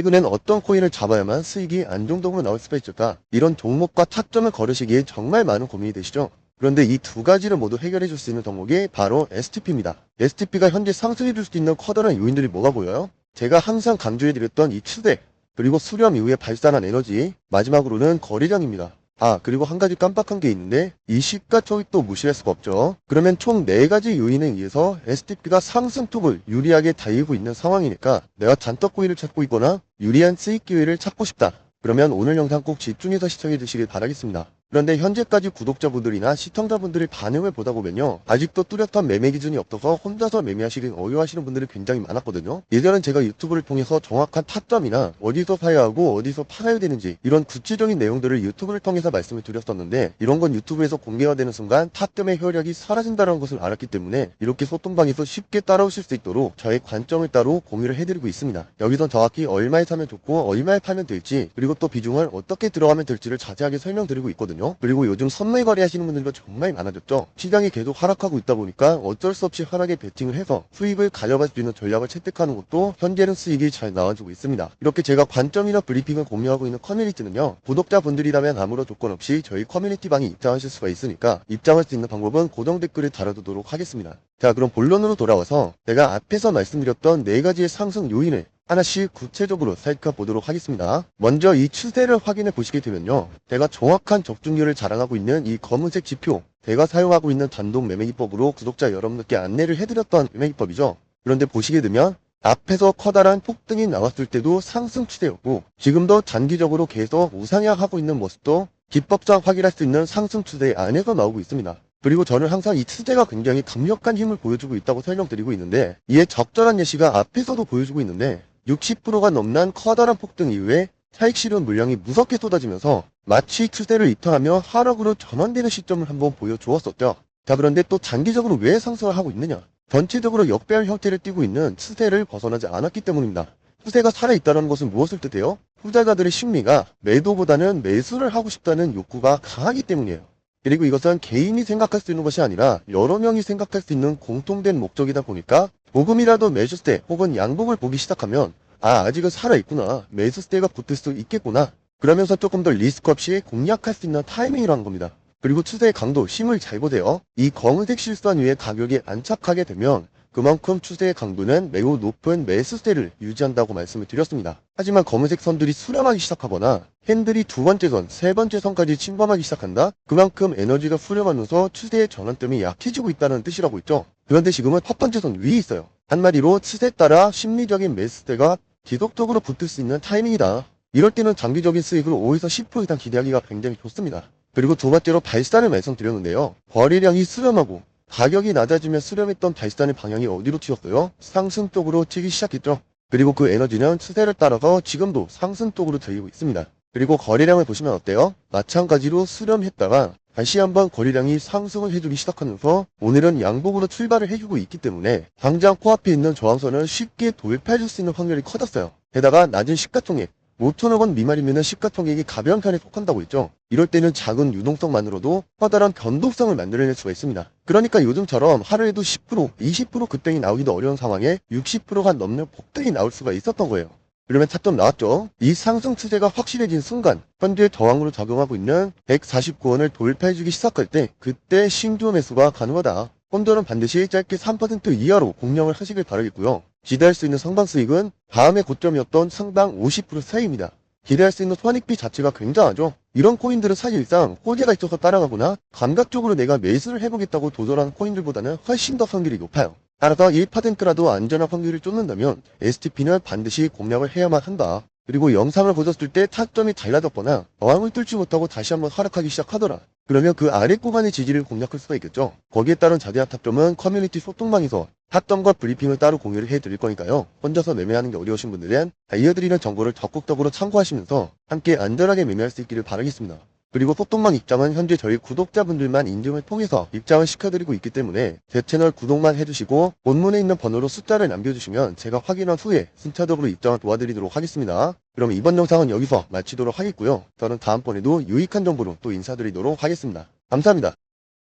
최근엔 어떤 코인을 잡아야만 수익이 안정적으로 나올 수가 있을까? 이런 종목과 타점을 걸으시기에 정말 많은 고민이 되시죠? 그런데 이 두 가지를 모두 해결해 줄 수 있는 덕목이 바로 STP입니다. STP가 현재 상승해 줄 수 있는 커다란 요인들이 뭐가 보여요? 제가 항상 강조해 드렸던 이 추세, 그리고 수렴 이후에 발산한 에너지, 마지막으로는 거래량입니다. 아, 그리고 한 가지 깜빡한 게 있는데 이 시가총이 또 무시할 수가 없죠. 그러면 총 네가지 요인에 의해서 STP가 상승폭을 유리하게 달리고 있는 상황이니까 내가 잔떡 고의를 찾고 있거나 유리한 수익 기회를 찾고 싶다. 그러면 오늘 영상 꼭 집중해서 시청해 주시길 바라겠습니다. 그런데 현재까지 구독자분들이나 시청자분들의 반응을 보다 보면요. 아직도 뚜렷한 매매 기준이 없어서 혼자서 매매하시기 어려워하시는 분들이 굉장히 많았거든요. 예전엔 제가 유튜브를 통해서 정확한 타점이나 어디서 사야 하고 어디서 팔아야 되는지 이런 구체적인 내용들을 유튜브를 통해서 말씀을 드렸었는데 이런 건 유튜브에서 공개가 되는 순간 타점의 효력이 사라진다는 것을 알았기 때문에 이렇게 소통방에서 쉽게 따라오실 수 있도록 저의 관점을 따로 공유를 해드리고 있습니다. 여기서 정확히 얼마에 사면 좋고 얼마에 팔면 될지 그리고 또 비중을 어떻게 들어가면 될지를 자세하게 설명드리고 있거든요. 그리고 요즘 선물 거래 하시는 분들도 정말 많아졌죠. 시장이 계속 하락하고 있다 보니까 어쩔 수 없이 하락에 베팅을 해서 수익을 가져갈 수 있는 전략을 채택하는 것도 현재는 수익이 잘 나와주고 있습니다. 이렇게 제가 관점이나 브리핑을 공유하고 있는 커뮤니티는요. 구독자분들이라면 아무런 조건 없이 저희 커뮤니티 방에 입장하실 수가 있으니까 입장할 수 있는 방법은 고정 댓글에 달아두도록 하겠습니다. 자 그럼 본론으로 돌아와서 제가 앞에서 말씀드렸던 네 가지의 상승 요인을 하나씩 구체적으로 살펴보도록 하겠습니다. 먼저 이 추세를 확인해 보시게 되면요. 제가 정확한 적중률을 자랑하고 있는 이 검은색 지표, 제가 사용하고 있는 단독 매매기법으로 구독자 여러분들께 안내를 해드렸던 매매기법이죠. 그런데 보시게 되면 앞에서 커다란 폭등이 나왔을 때도 상승 추세였고 지금도 단기적으로 계속 우상향하고 있는 모습도 기법상 확인할 수 있는 상승 추세 안에서 나오고 있습니다. 그리고 저는 항상 이 추세가 굉장히 강력한 힘을 보여주고 있다고 설명드리고 있는데 이에 적절한 예시가 앞에서도 보여주고 있는데 60%가 넘는 커다란 폭등 이후에 차익 실현 물량이 무섭게 쏟아지면서 마치 추세를 이탈하며 하락으로 전환되는 시점을 한번 보여주었었죠. 자 그런데 또 장기적으로 왜 상승을 하고 있느냐? 전체적으로 역배열 형태를 띠고 있는 추세를 벗어나지 않았기 때문입니다. 추세가 살아있다는 것은 무엇을 뜻해요? 투자자들의 심리가 매도보다는 매수를 하고 싶다는 욕구가 강하기 때문이에요. 그리고 이것은 개인이 생각할 수 있는 것이 아니라 여러 명이 생각할 수 있는 공통된 목적이다 보니까 조금이라도 매수세 혹은 양봉을 보기 시작하면 아 아직은 살아있구나 매수세가 붙을 수 있겠구나 그러면서 조금 더 리스크 없이 공략할 수 있는 타이밍이라는 겁니다. 그리고 추세의 강도, 힘을 잘 보세요. 이 검은색 실선 위에 가격이 안착하게 되면 그만큼 추세의 강도는 매우 높은 매수세를 유지한다고 말씀을 드렸습니다. 하지만 검은색 선들이 수렴하기 시작하거나 핸들이 두 번째 선, 세 번째 선까지 침범하기 시작한다? 그만큼 에너지가 수렴하면서 추세의 전환점이 약해지고 있다는 뜻이라고 했죠. 그런데 지금은 첫 번째 선 위에 있어요. 한마디로 추세에 따라 심리적인 매수세가 지속적으로 붙을 수 있는 타이밍이다. 이럴 때는 장기적인 수익을 5에서 10% 이상 기대하기가 굉장히 좋습니다. 그리고 두 번째로 발산을 말씀드렸는데요. 거래량이 수렴하고 가격이 낮아지면 수렴했던 발산의 방향이 어디로 튀었어요? 상승 쪽으로 튀기 시작했죠. 그리고 그 에너지는 추세를 따라서 지금도 상승 쪽으로 들리고 있습니다. 그리고 거래량을 보시면 어때요? 마찬가지로 수렴했다가 다시 한번 거래량이 상승을 해주기 시작하면서 오늘은 양봉으로 출발을 해주고 있기 때문에 당장 코앞에 있는 저항선을 쉽게 돌파해줄 수 있는 확률이 커졌어요. 게다가 낮은 시가총액 5천억 원 미만이면 시가총액이 가벼운 편에 속한다고 했죠. 이럴 때는 작은 유동성만으로도 커다란 변동성을 만들어낼 수가 있습니다. 그러니까 요즘처럼 하루에도 10%, 20% 급등이 나오기도 어려운 상황에 60%가 넘는 폭등이 나올 수가 있었던 거예요. 그러면 차점 나왔죠. 이 상승 추세가 확실해진 순간 현재 저항으로 작용하고 있는 149원을 돌파해주기 시작할 때 그때 신규 매수가 가능하다. 혼자는 반드시 짧게 3% 이하로 공략을 하시길 바라겠고요. 기대할 수 있는 상방 수익은 다음의 고점이었던 상당 50% 사이입니다. 기대할 수 있는 손익비 자체가 굉장하죠. 이런 코인들은 사실상 호재가 있어서 따라가거나 감각적으로 내가 매수를 해보겠다고 도전하는 코인들보다는 훨씬 더 확률이 높아요. 따라서 1%라도 안전한 확률을 쫓는다면 STP는 반드시 공략을 해야만 한다. 그리고 영상을 보셨을 때 타점이 달라졌거나 저항을 뚫지 못하고 다시 한번 하락하기 시작하더라. 그러면 그 아래 구간의 지지를 공략할 수가 있겠죠. 거기에 따른 자세한 타점은 커뮤니티 소통방에서 타점과 브리핑을 따로 공유를 해드릴 거니까요. 혼자서 매매하는 게 어려우신 분들은 알려드리는 정보를 적극적으로 참고하시면서 함께 안전하게 매매할 수 있기를 바라겠습니다. 그리고 소통방 입장은 현재 저희 구독자분들만 인증을 통해서 입장을 시켜드리고 있기 때문에 제 채널 구독만 해주시고 본문에 있는 번호로 숫자를 남겨주시면 제가 확인한 후에 순차적으로 입장을 도와드리도록 하겠습니다. 그럼 이번 영상은 여기서 마치도록 하겠고요. 저는 다음번에도 유익한 정보로 또 인사드리도록 하겠습니다. 감사합니다.